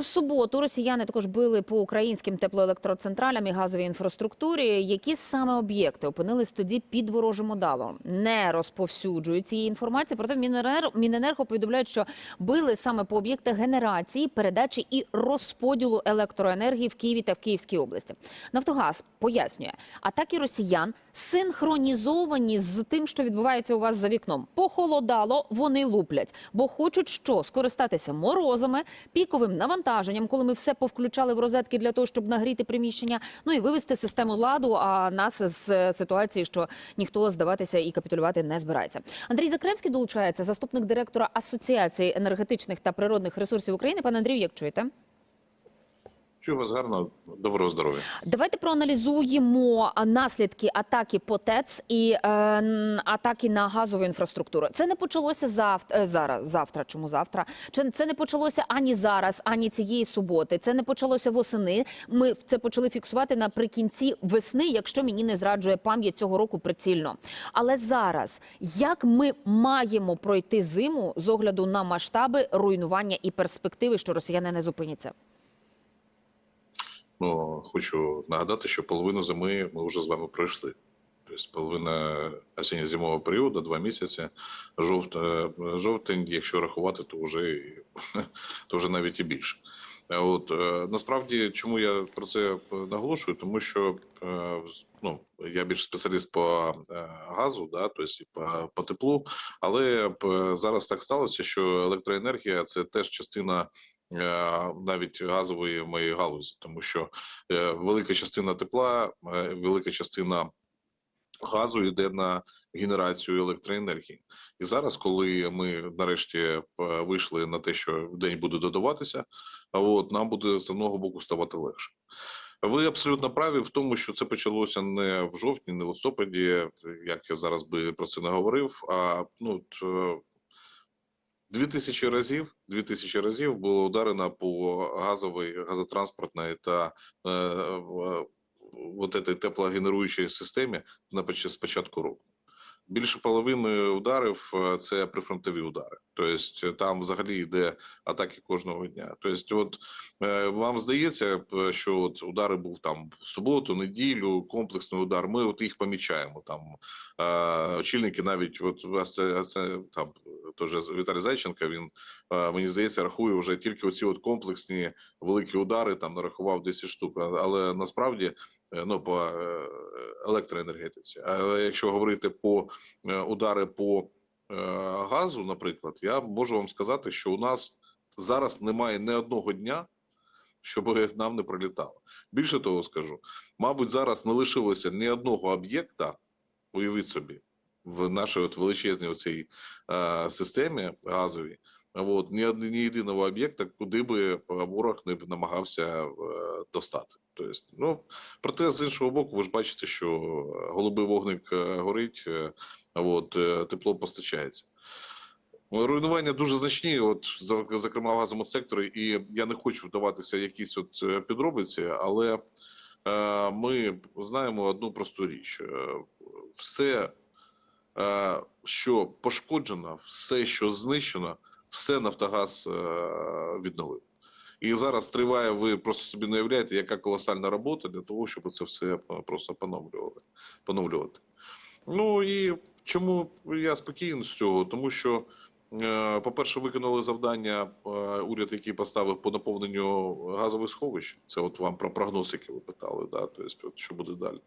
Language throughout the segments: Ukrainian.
В суботу росіяни також били по українським теплоелектроцентралям і газовій інфраструктурі. Які саме об'єкти опинились тоді під ворожим ударом? Не розповсюджують цієї інформації. Проте Міненерго повідомляють, що били саме по об'єктах генерації, передачі і розподілу електроенергії в Києві та в Київській області. Нафтогаз пояснює, атаки росіян синхронізовані з тим, що відбувається у вас за вікном. Похолодало, вони луплять, бо хочуть що скористатися морозами, піковим навантаженням, коли ми все повключали в розетки для того, щоб нагріти приміщення. Ну і вивести систему ладу. А нас з ситуації, що ніхто здаватися і капітулювати не збирається. Андрій Закревський долучається, заступник директора Асоціації енергетичних та природних ресурсів України. Пане Андрію, як чуєте? Чую вас гарно, доброго здоров'я. Давайте проаналізуємо наслідки атаки по ТЕЦ і е, атаки на газову інфраструктуру. Це не почалося завтра. зараз. Завтра, чому завтра? Чи це не почалося ані зараз, ані цієї суботи? Це не почалося восени. Ми це почали фіксувати наприкінці весни, якщо мені не зраджує пам'ять цього року прицільно. Але зараз як ми маємо пройти зиму з огляду на масштаби руйнування і перспективи, що росіяни не зупиняться? Ну хочу нагадати, що половину зими ми вже з вами пройшли. Тобто половина осінньо-зимового періоду, два місяці, жовт, е, жовтень, якщо рахувати, то вже то вже навіть і більше. От е, насправді, чому я про це наголошую? Тому що е, ну я більш спеціаліст по газу, да, тобто по, по теплу, але зараз так сталося, що електроенергія це теж частина навіть газової моєї галузі, тому що е, велика частина тепла, е, велика частина газу йде на генерацію електроенергії. І зараз, коли ми нарешті е, вийшли на те, що день буде додаватися, от нам буде з одного боку ставати легше. Ви абсолютно праві в тому, що це почалося не в жовтні, не в листопаді, як я зараз би про це не говорив. А ну от, е, Дві тисячі разів, дві тисячі разів було ударено по газовій, газотранспортної та е, вот этой теплогенеруючій системі на початку року. Більше половини ударів е, це прифронтові удари. Тобто там взагалі йде атаки кожного дня. Тобто, от е, вам здається, е, що от удари був там в суботу, неділю, комплексний удар. Ми от їх помічаємо. Там е, очільники навіть от це, це там теж Віталій Зайченко. Він е, мені здається, рахує вже тільки оці от комплексні великі удари. Там нарахував 10 штук. Але насправді е, ну по е, електроенергетиці. Але якщо говорити по е, удари по е, газу, наприклад, я можу вам сказати, що у нас зараз немає ні одного дня, щоб нам не прилітало. Більше того, скажу, мабуть, зараз не лишилося ні одного об'єкта, уявіть собі, в нашій от величезній оцій е, системі газовій. От, ні, ні єдиного об'єкта, куди би е, ворог не намагався е, достати. Тобто, ну, проте, з іншого боку, ви ж бачите, що голубий вогник е, горить, е, от, е, тепло постачається. Ну, Руйнування дуже значні, от зокрема в газовому секторі, і я не хочу вдаватися в якісь от е, підробиці, але е, ми знаємо одну просту річ: Е, все, е, що пошкоджено, все, що знищено, все Нафтогаз е, відновив. І зараз триває, ви просто собі не уявляєте, яка колосальна робота для того, щоб це все е, просто поновлювати. поновлювати. Ну і чому я спокійний з цього? Тому що, по-перше, виконали завдання е, уряд, який поставив по наповненню газових сховищ. Це от вам про прогноз, який ви питали, да? тобто, що буде далі.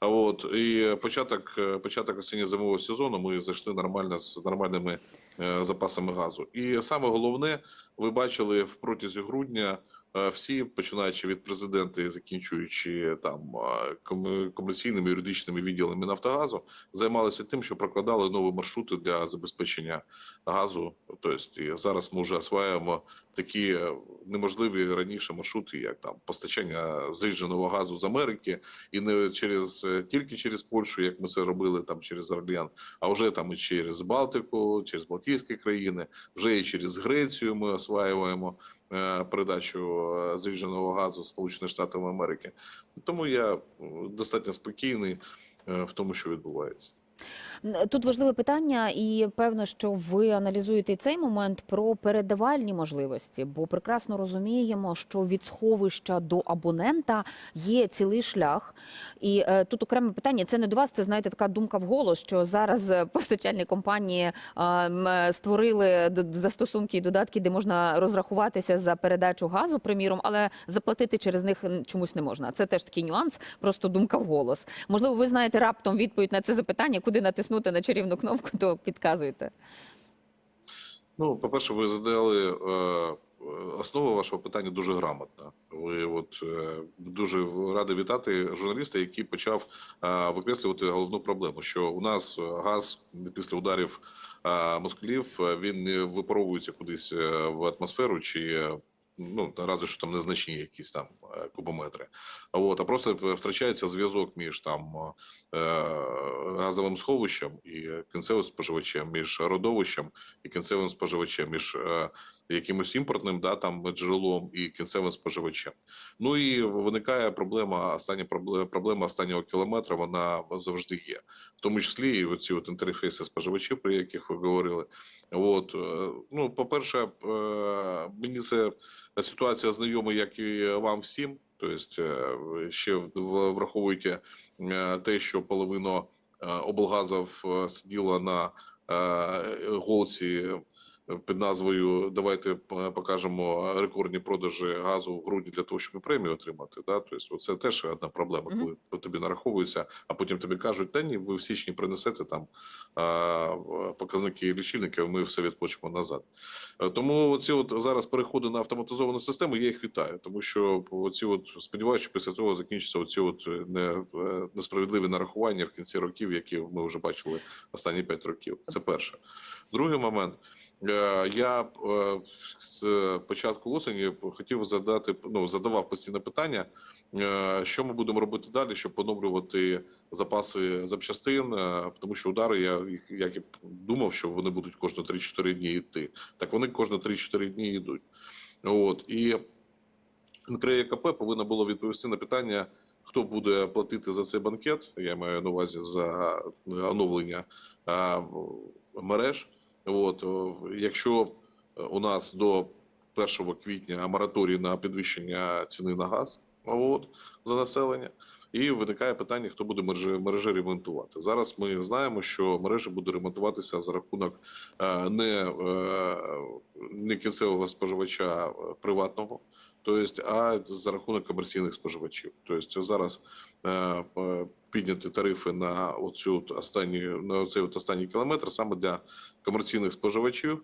А от і початок, е, початок осінньо-зимового сезону ми зайшли нормально з нормальними е, запасами газу. І саме головне, ви бачили в протязі грудня. Е, Всі, починаючи від президента і закінчуючи там е, комерційними юридичними відділами Нафтогазу, займалися тим, що прокладали нові маршрути для забезпечення газу. Тобто зараз ми вже осваюємо такі е, неможливі раніше маршрути, як там постачання зрідженого газу з Америки, і не через тільки через Польщу, як ми це робили там через Орлеан, а вже там і через Балтику, через Балтійські країни, вже і через Грецію ми осваюємо передачу зріженого зрідженого газу Сполучених Штатів Америки. Тому я е, достатньо спокійний е, в тому, що відбувається. Тут важливе питання, і певно, що ви аналізуєте цей момент про передавальні можливості, бо прекрасно розуміємо, що від сховища до абонента є цілий шлях. І е, тут окреме питання. Це не до вас. Це знаєте, така думка в голос, що зараз е, постачальні компанії е, створили застосунки і додатки, де можна розрахуватися за передачу газу, приміром, але заплатити через них чомусь не можна. Це теж такий нюанс, просто думка в голос. Можливо, ви знаєте раптом відповідь на це запитання, куди натиснути на чарівну кнопку, то підказуйте. Ну, по-перше, ви задали е, основу вашого питання дуже грамотна. Ви от е, дуже радий вітати журналіста, який почав е, викреслювати головну проблему, що у нас газ після ударів москалів він не випаровується кудись в атмосферу чи. Ну, разве що там незначні якісь там е, кубометри. От, а просто втрачається зв'язок між там е, газовим сховищем і кінцевим споживачем, між родовищем і кінцевим споживачем, між е, якимось імпортним да, там, джерелом і кінцевим споживачем. Ну і виникає проблема, остання проблема, останнього кілометра, вона завжди є. В тому числі і оці от інтерфейси споживачів, про яких ви говорили. От, е, ну, по-перше, е, мені це ситуація знайома, як і вам всім. Тобто, е, ще враховуйте те, що половина облгазів сиділа на голці під назвою Давайте е, покажемо рекордні продажі газу в грудні для того, щоб премію отримати. Да? Тобто, це теж одна проблема, коли тобі нараховується, а потім тобі кажуть, та ні, ви в січні принесете там е, показники лічильників, ми все відплачемо назад. Е, Тому ці от зараз переходи на автоматизовану систему, я їх вітаю, тому що оці от сподіваюся, що після цього закінчаться оці от не, несправедливі нарахування в кінці років, які ми вже бачили останні 5 років. Це перше. Другий момент. Е, Я е, з початку осені хотів задати ну задавав постійне питання, е, що ми будемо робити далі, щоб поновлювати запаси запчастин, тому що удари я як і думав, що вони будуть кожні 3-4 дні йти. Так вони кожні 3-4 дні йдуть. От і НКРЕКП повинно було відповісти на питання, хто буде платити за цей банкет. Я маю на увазі за оновлення мереж. От якщо у нас до 1 квітня мораторій на підвищення ціни на газ, от за населення. І виникає питання, хто буде мережі, мережі ремонтувати. Зараз ми знаємо, що мережі буде ремонтуватися за рахунок е, не, е, не кінцевого споживача е, приватного, тобто, а за рахунок комерційних споживачів. Тобто зараз підняти тарифи на оцю от останню на цей останній кілометр саме для комерційних споживачів.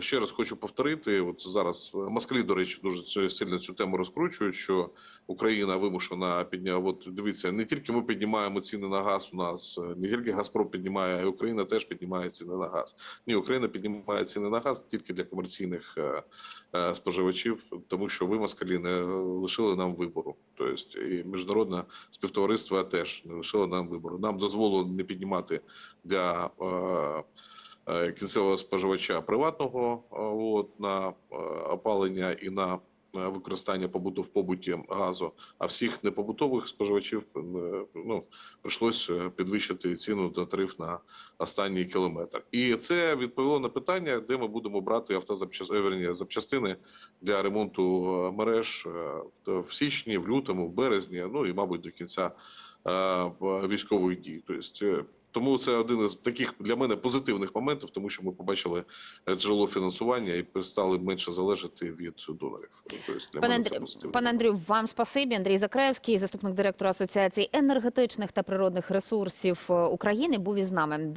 Ще раз хочу повторити: от зараз москалі, до речі, дуже сильно цю тему розкручують, що Україна вимушена підняти. От дивіться, не тільки ми піднімаємо ціни на газ. У нас е, не тільки Газпром піднімає, а й Україна теж піднімає ціни на газ. Ні, Україна піднімає ціни на газ тільки для комерційних е, е, споживачів, тому що ви москалі не лишили нам вибору. Тобто і міжнародне співтовариство теж не лишило нам вибору. Нам дозволило не піднімати для. Е, кінцевого споживача приватного е, от, на е, опалення і на використання побуту в побуті газу, а всіх непобутових споживачів ну, прийшлось підвищити ціну на тариф на останній кілометр. І це відповіло на питання, де ми будемо брати автозапчастини запчастини для ремонту мереж в січні, в лютому, в березні, ну і мабуть до кінця е, військової дії. Тобто, е, тому це один із таких для мене позитивних моментів, тому що ми побачили джерело фінансування і перестали менше залежати від донорів. Тобто Пане мене це Андрію. Вам спасибі. Андрій Закревський, заступник директора Асоціації енергетичних та природних ресурсів е, України, був із нами.